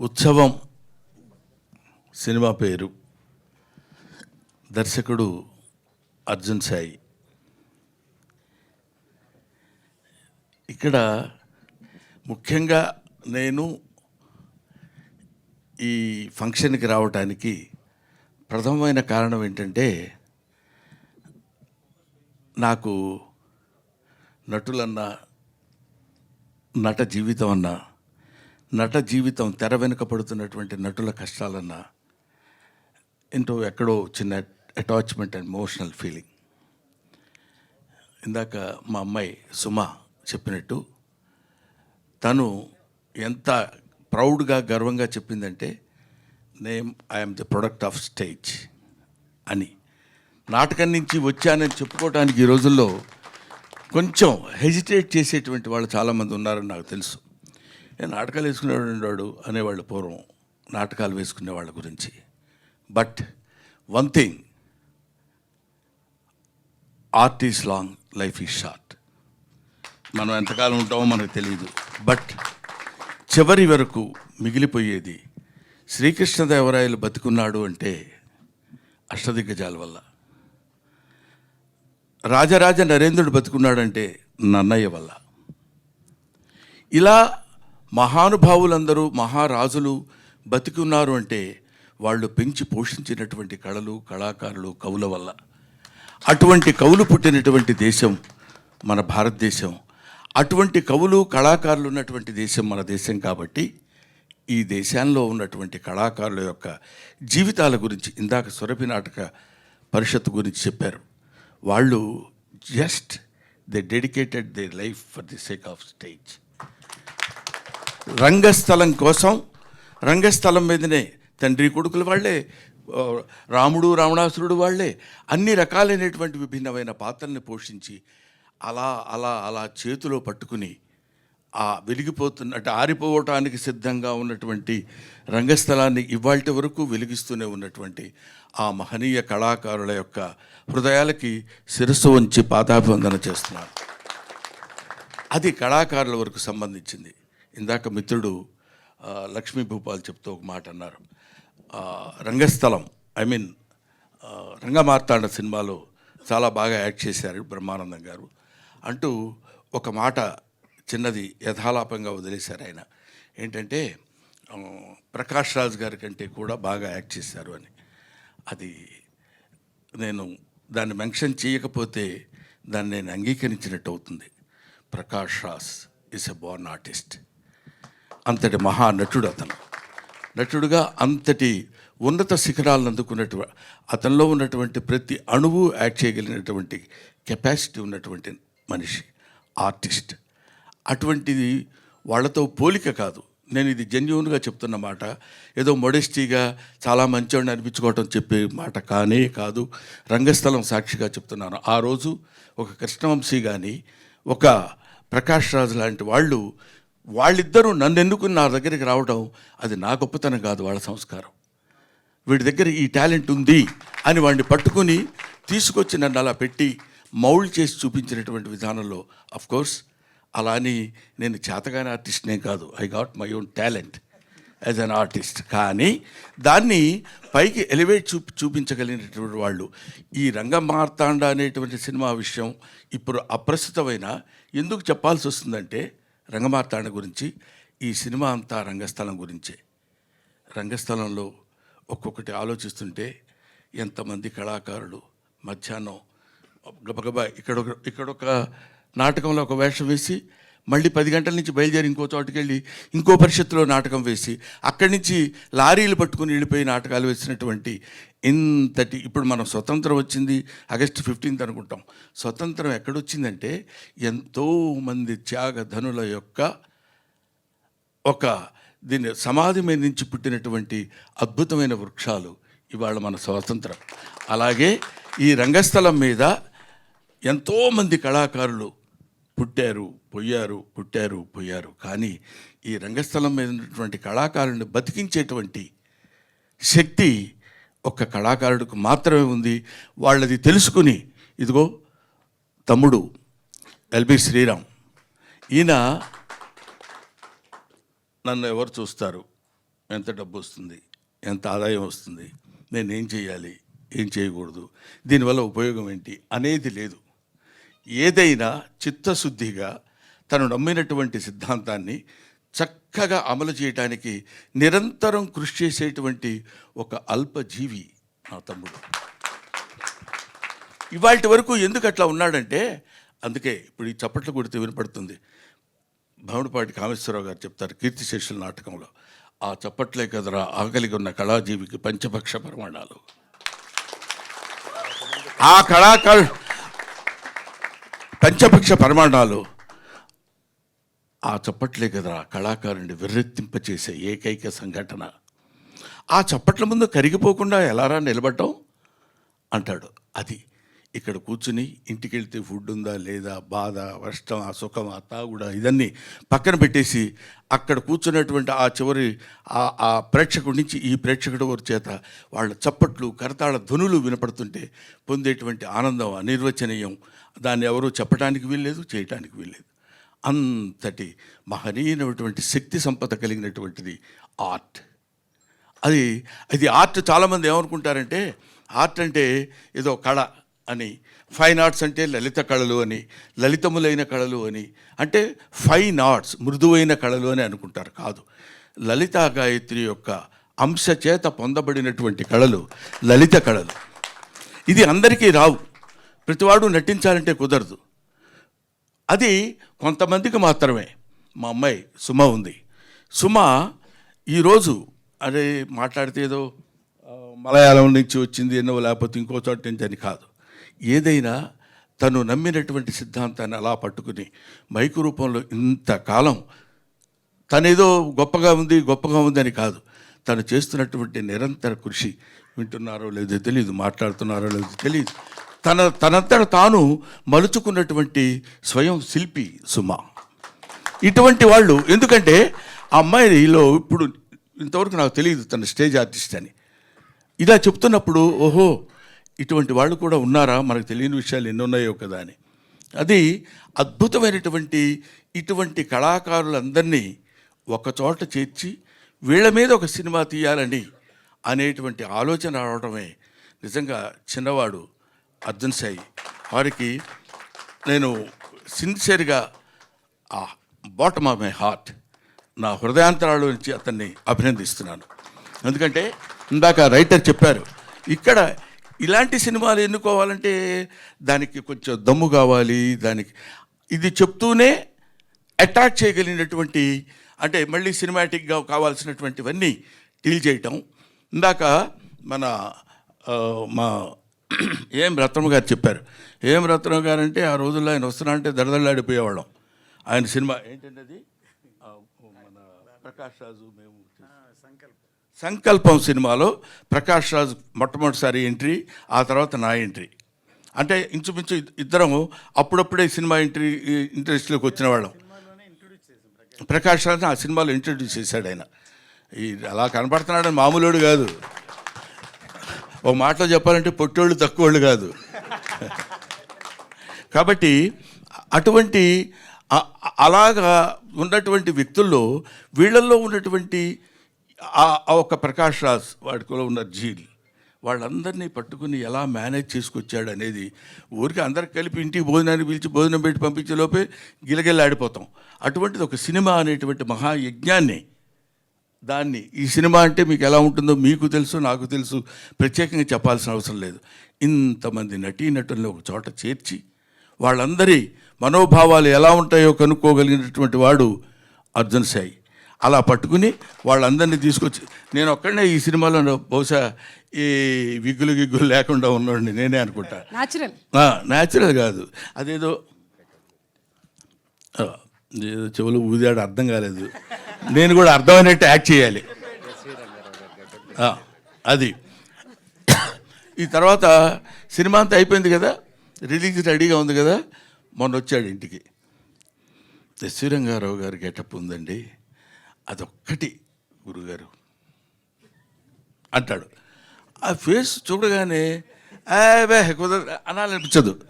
ఉత్సవం సినిమా పేరు. దర్శకుడు అర్జున్ సాయి. ఇక్కడ ముఖ్యంగా నేను ఈ ఫంక్షన్కి రావటానికి ప్రథమమైన కారణం ఏంటంటే నాకు నటులన్న నట జీవితం అన్నా నట జీవితం తెర వెనుక పడుతున్నటువంటి నటుల కష్టాలన్నా ఎంతో ఎక్కడో చిన్న అటాచ్మెంట్ అండ్ ఎమోషనల్ ఫీలింగ్ ఇందాక మా అమ్మాయి సుమ చెప్పినట్టు తను ఎంత ప్రౌడ్గా గర్వంగా చెప్పిందంటే name I'm the product of stage అని. నాటకం నుంచి వచ్చానని చెప్పుకోవడానికి ఈ రోజుల్లో కొంచెం హెజిటేట్ చేసేటువంటి వాళ్ళు చాలామంది ఉన్నారని నాకు తెలుసు. నాటకాలు వేసుకునేవాడు ఉండేవాడు అనేవాళ్ళు పూర్వం. నాటకాలు వేసుకునే వాళ్ళ గురించి. But one thing art is long life is short మనం ఎంతకాలం ఉంటామో మనకు తెలియదు బట్ చివరి వరకు మిగిలిపోయేది శ్రీకృష్ణదేవరాయలు బతుకున్నాడు అంటే అష్టదిగ్గజాల వల్ల. రాజరాజ నరేంద్రుడు బతుకున్నాడంటే నన్నయ్య వల్ల. ఇలా మహానుభావులందరూ మహారాజులు బతికున్నారు అంటే వాళ్ళు పెంచి పోషించినటువంటి కళలు కళాకారులు కవుల వల్ల. అటువంటి కవులు పుట్టినటువంటి దేశం మన భారతదేశం. అటువంటి కవులు కళాకారులు ఉన్నటువంటి దేశం మన దేశం కాబట్టి ఈ దేశంలో ఉన్నటువంటి కళాకారుల యొక్క జీవితాల గురించి ఇందాక సురభి నాటక పరిషత్ గురించి చెప్పారు. వాళ్ళు just they dedicated they life for the sake of stage రంగస్థలం కోసం రంగస్థలం మీదనే తండ్రి కొడుకులు వాళ్ళే రాముడు రావణాసురుడు వాళ్ళే అన్ని రకాలైనటువంటి విభిన్నమైన పాత్రల్ని పోషించి అలా అలా అలా చేతిలో పట్టుకుని ఆ వెలిగిపోతున్న అంటే ఆరిపోవటానికి సిద్ధంగా ఉన్నటువంటి రంగస్థలాన్ని ఇవాళ వరకు వెలిగిస్తూనే ఉన్నటువంటి ఆ మహనీయ కళాకారుల యొక్క హృదయాలకి శిరస్సు వంచి పాదాభివందన చేస్తున్నారు అది కళాకారుల వరకు సంబంధించింది. ఇందాక మిత్రుడు లక్ష్మీ భూపాల్ చెప్తూ ఒక మాట అన్నారు. రంగస్థలం ఐ మీన్ రంగమార్తాండ సినిమాలో చాలా బాగా యాక్ట్ చేశారు బ్రహ్మానందం గారు. అంటూ ఒక మాట చిన్నది యథాలాపంగా వదిలేశారు ఆయన. ఏంటంటే ప్రకాష్ రాజ్ గారి కంటే కూడా బాగా యాక్ట్ చేశారు అని. అది నేను దాన్ని మెన్షన్ చేయకపోతే దాన్ని నేను అంగీకరించినట్టు అవుతుంది. Prakash Raj is a born artist అంతటి మహా నటుడు అతను. నటుడుగా అంతటి ఉన్నత శిఖరాలను అందుకున్నట్టు అతనిలో ఉన్నటువంటి ప్రతి అణువు యాడ్ చేయగలిగినటువంటి కెపాసిటీ ఉన్నటువంటి మనిషి ఆర్టిస్ట్. అటువంటిది వాళ్ళతో పోలిక కాదు. నేను ఇది జెన్యున్గా చెప్తున్న మాట. ఏదో మొడెస్టీగా చాలా మంచివాడిని అనిపించుకోవటం చెప్పే మాట కానే కాదు. రంగస్థలం సాక్షిగా చెప్తున్నాను. ఆ రోజు ఒక కృష్ణవంశీ కానీ ఒక ప్రకాష్ రాజు లాంటి వాళ్ళు వాళ్ళిద్దరూ నన్ను ఎన్నుకుని నా దగ్గరికి రావడం అది నా గొప్పతనం కాదు వాళ్ళ సంస్కారం. వీడి దగ్గర ఈ టాలెంట్ ఉంది అని వాడిని పట్టుకుని తీసుకొచ్చి నన్ను అలా పెట్టి మౌల్డ్ చేసి చూపించినటువంటి విధానంలో అఫ్ కోర్స్ అలా అని నేను చేతగాని ఆర్టిస్ట్నే కాదు. I got my own talent as an artist కానీ దాన్ని పైకి ఎలివేట్ చూపి చూపించగలిగినటువంటి వాళ్ళు. ఈ రంగమార్తాండ అనేటువంటి సినిమా విషయం ఇప్పుడు అప్రస్తుతమైన ఎందుకు చెప్పాల్సి వస్తుందంటే రంగమార్తాండ గురించి ఈ సినిమా అంతా రంగస్థలం గురించే. రంగస్థలంలో ఒక్కొక్కటి ఆలోచిస్తుంటే ఎంతమంది కళాకారులు మధ్యాహ్నం గబగబా ఇక్కడొక ఇక్కడొక ఇక్కడ ఒక నాటకంలో ఒక వేషం వేసి మళ్ళీ పది గంటల నుంచి బయలుదేరి ఇంకో చోటుకి వెళ్ళి ఇంకో పరిషత్తులో నాటకం వేసి అక్కడి నుంచి లారీలు పట్టుకుని వెళ్ళిపోయి నాటకాలు వేసినటువంటి ఇంతటి ఇప్పుడు మనం స్వతంత్రం వచ్చింది ఆగస్టు ఫిఫ్టీన్త్ అనుకుంటాం. స్వతంత్రం ఎక్కడొచ్చిందంటే ఎంతోమంది త్యాగధనుల యొక్క ఒక దీని సమాధి మీద నుంచి పుట్టినటువంటి అద్భుతమైన వృక్షాలు ఇవాళ మన స్వాతంత్రం. అలాగే ఈ రంగస్థలం మీద ఎంతోమంది కళాకారులు పుట్టారు పోయారు పుట్టారు పోయారు కానీ ఈ రంగస్థలం మీద ఉన్నటువంటి కళాకారుని బతికించేటువంటి శక్తి ఒక్క కళాకారుడికి మాత్రమే ఉంది. వాళ్ళది తెలుసుకుని ఇదిగో తమ్ముడు ఎల్బి శ్రీరామ్. ఈయన నన్ను ఎవరు చూస్తారు? ఎంత డబ్బు వస్తుంది? ఎంత ఆదాయం వస్తుంది? నేను ఏం చేయాలి ఏం చేయకూడదు? దీనివల్ల ఉపయోగం ఏంటి? అనేది లేదు. ఏదైనా చిత్తశుద్ధిగా తను నమ్మినటువంటి సిద్ధాంతాన్ని చక్కగా అమలు చేయడానికి నిరంతరం కృషి చేసేటువంటి ఒక అల్పజీవి నా తమ్ముడు. ఇవాటి వరకు ఎందుకు అట్లా ఉన్నాడంటే అందుకే ఇప్పుడు ఈ చప్పట్లు కొడితే వినపడుతుంది. భవనపాటి కామేశ్వరరావు గారు చెప్తారు కీర్తిశేషుల నాటకంలో ఆ చప్పట్లే కదరా ఆకలిగా ఉన్న కళాజీవికి పంచపక్ష ప్రమాణాలు. ఆ కళాకారు పంచపక్ష ప్రమాణాలు. ఆ చప్పట్లే కదా కళాకారుని విర్రెత్తింపచేసే ఏకైక సంఘటన. ఆ చప్పట్ల ముందు కరిగిపోకుండా ఎలారా నిలబడటం అంటాడు. అది ఇక్కడ కూర్చుని ఇంటికి వెళ్తే ఫుడ్ ఉందా లేదా? బాధ వర్షమా సుఖమా తాగుడా? ఆ ఇదన్నీ పక్కన పెట్టేసి అక్కడ కూర్చున్నటువంటి ఆ చివరి ఆ ఆ ప్రేక్షకుడి నుంచి ఈ ప్రేక్షకుడి వారి చేత వాళ్ళ చప్పట్లు కరతాళ ధ్వనులు వినపడుతుంటే పొందేటువంటి ఆనందం అనిర్వచనీయం. దాన్ని ఎవరూ చెప్పడానికి వీల్లేదు చేయటానికి వీల్లేదు. అంతటి మహనీయమైనటువంటి శక్తి సంపద కలిగినటువంటిది ఆర్ట్. అది అది ఆర్ట్ చాలామంది ఏమనుకుంటారంటే ఆర్ట్ అంటే ఏదో కళ. అని. ఫైన్ ఆర్ట్స్ అంటే లలిత కళలు అని లలితములైన కళలు అని. అంటే ఫైన్ ఆర్ట్స్ మృదువైన కళలు అని అనుకుంటారు. కాదు. లలితా గాయత్రి యొక్క అంశ చేత పొందబడినటువంటి కళలు లలిత కళలు. ఇది అందరికీ రావు. ప్రతివాడు నటించాలంటే కుదరదు. అది కొంతమందికి మాత్రమే. మా అమ్మాయి సుమ ఉంది. సుమ ఈరోజు అదే మాట్లాడితే ఏదో మలయాళం నుంచి వచ్చింది ఎన్నో లేకపోతే ఇంకో చోట నుంచి అని కాదు. ఏదైనా తను నమ్మినటువంటి సిద్ధాంతాన్ని అలా పట్టుకుని మైకు రూపంలో ఇంతకాలం తనేదో గొప్పగా ఉంది గొప్పగా ఉందని కాదు. తను చేస్తున్నటువంటి నిరంతర కృషి వింటున్నారో లేదో తెలియదు మాట్లాడుతున్నారో లేదో తెలియదు తన తనంతట తాను మలుచుకున్నటువంటి స్వయం శిల్పి సుమ. ఇటువంటి వాళ్ళు ఎందుకంటే ఆ అమ్మాయిలో ఇప్పుడు ఇంతవరకు నాకు తెలియదు తన స్టేజ్ ఆర్టిస్ట్ అని. ఇలా చెప్తున్నప్పుడు ఓహో ఇటువంటి వాళ్ళు కూడా ఉన్నారా? మనకు తెలియని విషయాలు ఎన్ని ఉన్నాయో కదా అని. అది అద్భుతమైనటువంటి ఇటువంటి కళాకారులందరినీ ఒకచోట చేర్చి వీళ్ళ మీద ఒక సినిమా తీయాలని అనేటువంటి ఆలోచన రావడమే నిజంగా చిన్నవాడు అర్జున్ సాయి వారికి నేను సిన్సియర్గా ఆ బాటమ్ ఆఫ్ మై హార్ట్ నా హృదయాంతరాల నుంచి అతన్ని అభినందిస్తున్నాను. ఎందుకంటే ఇందాక రైటర్ చెప్పారు ఇక్కడ ఇలాంటి సినిమాలు ఎన్నుకోవాలంటే దానికి కొంచెం దమ్ము కావాలి దానికి ఇది చెప్తూనే అటాక్ చేయగలిగినటువంటి అంటే మళ్ళీ సినిమాటిక్గా కావాల్సినటువంటివన్నీ డీల్ చేయటం. ఇందాక మన మా ఏం రత్నమ్మ గారు చెప్పారు. ఏం రత్నమ్మ గారు అంటే ఆ రోజుల్లో ఆయన వస్తున్నా అంటే దడదళ్ళాడిపోయేవాళ్ళం ఆయన సినిమా ఏంటంటే అది మన ప్రకాష్ రాజు మేము సంకల్పం. సంకల్పం సినిమాలో ప్రకాష్ రాజ్ మొట్టమొదటిసారి ఎంట్రీ ఆ తర్వాత నా ఎంట్రీ. అంటే ఇంచుమించు ఇద్దరము ఇద్దరం అప్పుడప్పుడే సినిమా ఎంట్రీ ఇంట్రెస్ట్లోకి వచ్చిన వాళ్ళం. ప్రకాష్ రాజ్ ఆ సినిమాలో ఇంట్రడ్యూస్ చేశాడు ఆయన. ఈ అలా కనపడుతున్నాడని మామూలుడు కాదు. ఓ మాటలో చెప్పాలంటే పొట్టోళ్ళు తక్కువోళ్ళు కాదు. కాబట్టి అటువంటి అలాగా ఉన్నటువంటి వ్యక్తుల్లో వీళ్ళల్లో ఉన్నటువంటి ఆ- ఆ ఒక ప్రకాష్ రాజ్ వాడిలో ఉన్న జీల్ వాళ్ళందరినీ పట్టుకుని ఎలా మేనేజ్ చేసుకొచ్చాడు అనేది ఊరికి అందరికి కలిపి ఇంటికి భోజనాన్ని పిలిచి భోజనం పెట్టి పంపించే లోపే గిలగిల్లాడిపోతాం. అటువంటిది ఒక సినిమా అనేటువంటి మహాయజ్ఞాన్ని దాన్ని ఈ సినిమా అంటే మీకు ఎలా ఉంటుందో మీకు తెలుసు నాకు తెలుసు ప్రత్యేకంగా చెప్పాల్సిన అవసరం లేదు. ఇంతమంది నటీనటులను ఒక చోట చేర్చి వాళ్ళందరి మనోభావాలు ఎలా ఉంటాయో కనుక్కోగలిగినటువంటి వాడు అర్జున్ సాయి. అలా పట్టుకుని వాళ్ళందరినీ తీసుకొచ్చి నేను ఒక్కడనే ఈ సినిమాలో బహుశా ఈ విగ్గులు గిగ్గులు లేకుండా ఉన్నోడిని నేనే అనుకుంటా. న్యాచురల్ న్యాచురల్ కాదు. అదేదో ఏదో చెవులు ఊదాడు అర్థం కాలేదు. నేను కూడా అర్థమైనట్టు యాక్ట్ చేయాలి. అది. ఈ తర్వాత సినిమా అంతా అయిపోయింది కదా? రిలీజ్ రెడీగా ఉంది కదా? మొన్న వచ్చాడు ఇంటికి. ఎస్వి రంగారావు గారి గెటప్ ఉందండి. అదొక్కటి గురుగారు అంటాడు. ఆ ఫేస్ చూడగానే "ఏ కుదర అనాలనిపించదు.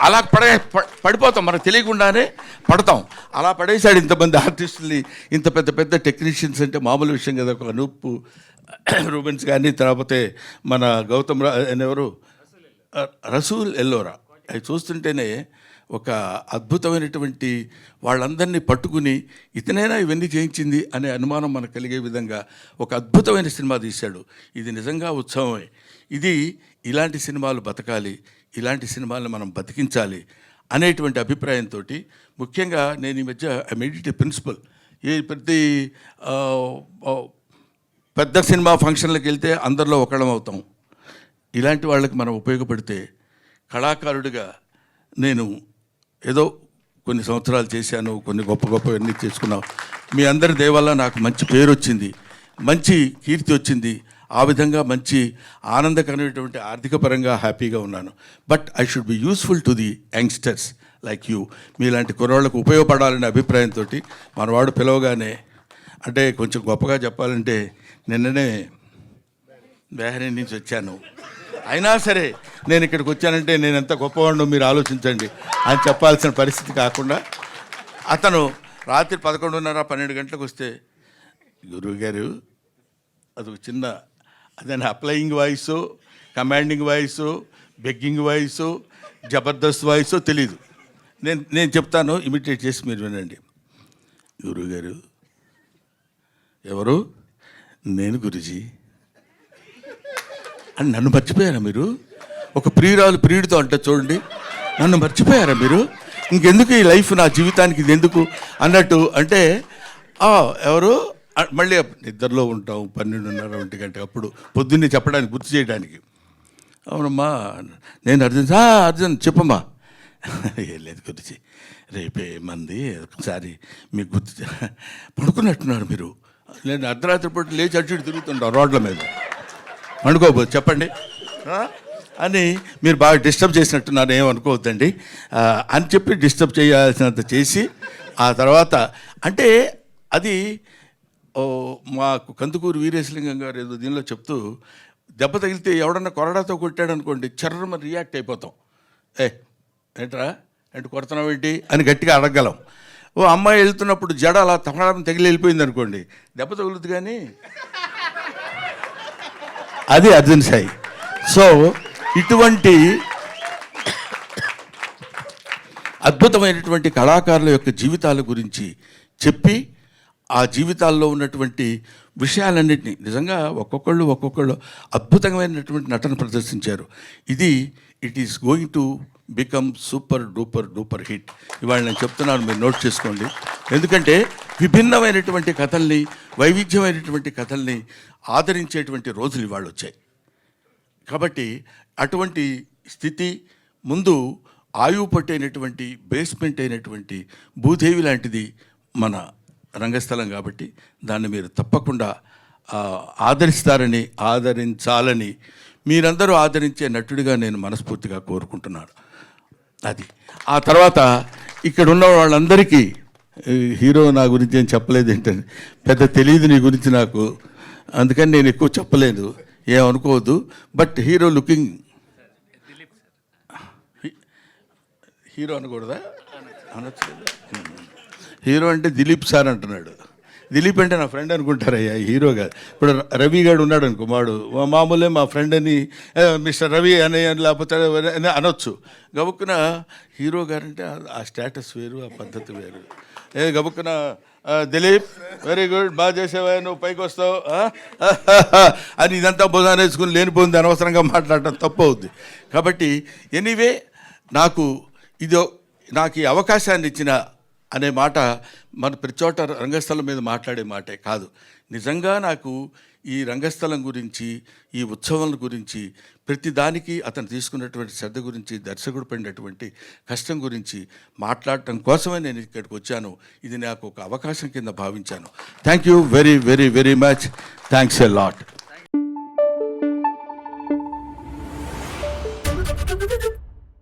అలా పడే ప- పడిపోతాం. మనకు తెలియకుండానే పడతాం. అలా పడేశాడు ఇంతమంది ఆర్టిస్టుల్ని. ఇంత పెద్ద పెద్ద టెక్నీషియన్స్ అంటే మామూలు విషయం కదా. ఒక అనూప్ రూబెన్స్ కానీ లేకపోతే మన గౌతమ్ రా ఎవరు? రసూల్ ఎల్లోరా. అవి చూస్తుంటేనే ఒక అద్భుతమైనటువంటి వాళ్ళందరినీ పట్టుకుని ఇతనైనా ఇవన్నీ చేయించింది అనే అనుమానం మనకు కలిగే విధంగా ఒక అద్భుతమైన సినిమా తీశాడు. ఇది నిజంగా ఉత్సవమే. ఇది ఇలాంటి సినిమాలు బతకాలి ఇలాంటి సినిమాలను మనం బతికించాలి అనేటువంటి అభిప్రాయంతో ముఖ్యంగా నేను ఈ మధ్య మెడిటే ప్రిన్సిపల్. ఏ ప్రతి పెద్ద సినిమా ఫంక్షన్లకు వెళ్తే అందరిలో ఒకళ్ళం అవుతాం. ఇలాంటి వాళ్ళకి మనం ఉపయోగపడితే కళాకారుడిగా నేను ఏదో కొన్ని సంవత్సరాలు చేశాను కొన్ని గొప్ప గొప్పవన్నీ చేసుకున్నావు. మీ అందరి దేవల్ల నాకు మంచి పేరు వచ్చింది మంచి కీర్తి వచ్చింది. ఆ విధంగా మంచి ఆనందకరమైనటువంటి ఆర్థిక పరంగా హ్యాపీగా ఉన్నాను. But I should be useful to the youngsters like you మీలాంటి కుర్రాళ్ళకు ఉపయోగపడాలనే అభిప్రాయంతో మనవాడు పిలవగానే అంటే కొంచెం గొప్పగా చెప్పాలంటే నిన్ననే బెహరీన్ నుంచి వచ్చాను. అయినా సరే నేను ఇక్కడికి వచ్చానంటే నేను ఎంత గొప్పవాడినో మీరు ఆలోచించండి అని చెప్పాల్సిన పరిస్థితి కాకుండా అతను రాత్రి పదకొండున్నర పన్నెండు గంటలకు వస్తే గురువుగారు అది ఒక చిన్న అదే applying voice commanding voice begging voice Jabardasth voice తెలీదు. నేను నేను చెప్తాను ఇమిటేట్ చేసి మీరు వినండి. గురువుగారు ఎవరు? నేను గురుజీ. అని నన్ను మర్చిపోయారా మీరు? ఒక ప్రియురాలు ప్రియుడితో అంటే చూడండి నన్ను మర్చిపోయారా మీరు? ఇంకెందుకు ఈ లైఫ్ నా జీవితానికి ఇది ఎందుకు అన్నట్టు అంటే "ఆ, ఎవరు? మళ్ళీ నిద్రలో ఉంటాం పన్నెండున్నర ఒంటి గంట అప్పుడు పొద్దున్నే చెప్పడానికి గుర్తు చేయడానికి. అవునమ్మా నేను అర్జున్ అర్జున్ చెప్పమ్మా. ఏం లేదు గురించి రేపే మంది ఒకసారి మీకు గుర్తు చే-" పడుకున్నట్టున్నారు మీరు. నేను అర్ధరాత్రి పూట లేచి అటు ఇటు తిరుగుతుంటాం రోడ్ల మీద. అనుకోబోదు చెప్పండి. అని మీరు బాగా డిస్టర్బ్ చేసినట్టు నన్ను ఏమనుకోవద్దండి అని చెప్పి డిస్టర్బ్ చేయాల్సినంత చేసి ఆ తర్వాత అంటే అది ఓ, మాకు కందుకూరు వీరేశలింగం గారు ఏదో దీనిలో చెప్తూ దెబ్బ తగిలితే ఎవడన్నా కొరడాతో కొట్టాడు అనుకోండి చర్రమ రియాక్ట్ అయిపోతాం. ఏ ఏంట్రా? ఏంటి కొడుతున్నావు ఏంటి? అని గట్టిగా అడగగలం ఓ అమ్మాయి వెళ్తున్నప్పుడు జడ అలా తమడం తగిలి వెళ్ళిపోయింది అనుకోండి దెబ్బ తగులుతుంది కానీ అది అర్జున్ సాయి. సో ఇటువంటి అద్భుతమైనటువంటి కళాకారుల యొక్క జీవితాల గురించి చెప్పి ఆ జీవితాల్లో ఉన్నటువంటి విషయాలన్నింటినీ నిజంగా ఒక్కొక్కళ్ళు ఒక్కొక్కళ్ళు అద్భుతమైనటువంటి నటన ప్రదర్శించారు. ఇది it is going to become super duper duper hit ఇవాళ నేను చెప్తున్నాను మీరు నోట్ చేసుకోండి. ఎందుకంటే విభిన్నమైనటువంటి కథల్ని వైవిధ్యమైనటువంటి కథల్ని ఆదరించేటువంటి రోజులు ఇవాళ వచ్చాయి. కాబట్టి అటువంటి స్థితి ముందు ఆయువు పట్టైనటువంటి బేస్మెంట్ అయినటువంటి భూదేవి లాంటిది మన రంగస్థలం కాబట్టి దాన్ని మీరు తప్పకుండా ఆదరిస్తారని ఆదరించాలని మీరందరూ ఆదరించే నటుడిగా నేను మనస్ఫూర్తిగా కోరుకుంటున్నాను. అది. ఆ తర్వాత ఇక్కడ ఉన్న వాళ్ళందరికీ హీరో నా గురించి ఏం చెప్పలేదు ఏంటంటే పెద్ద తెలియదు నీ గురించి నాకు. అందుకని నేను ఎక్కువ చెప్పలేదు. ఏమనుకోవద్దు బట్ హీరో లుకింగ్ హీరో అనకూడదా? అనొచ్చు హీరో అంటే దిలీప్ సార్ అంటున్నాడు. దిలీప్ అంటే నా ఫ్రెండ్ అనుకుంటారయ్యా హీరో కాదు ఇప్పుడు రవి గారు ఉన్నాడు అనుకో వాడు మామూలే మా ఫ్రెండ్ అని మిస్టర్ రవి అని లేకపోతే అని అనొచ్చు. గబుక్కున హీరో గారంటే ఆ- ఆ స్టేటస్ వేరు ఆ పద్ధతి వేరు. ఏ గబుక్కున దిలీప్ వెరీ గుడ్ బాగా చేసేవా నువ్వు పైకి వస్తావు అని ఇదంతా భుజాన్ని వేసుకుని లేనిపోయింది అనవసరంగా మాట్లాడటం తప్పు అవుద్ది. కాబట్టి ఎనీవే నాకు ఇదో నాకు ఈ అవకాశాన్ని ఇచ్చిన అనే మాట మన ప్రతిచోట రంగస్థలం మీద మాట్లాడే మాటే కాదు. నిజంగా నాకు ఈ రంగస్థలం గురించి ఈ ఉత్సవం గురించి ప్రతి దానికి అతను తీసుకున్నటువంటి శ్రద్ధ గురించి దర్శకుడు పడినటువంటి కష్టం గురించి మాట్లాడటం కోసమే నేను ఇక్కడికి వచ్చాను. ఇది నాకు ఒక అవకాశం కింద భావించాను. Thank you very very very much thanks a lot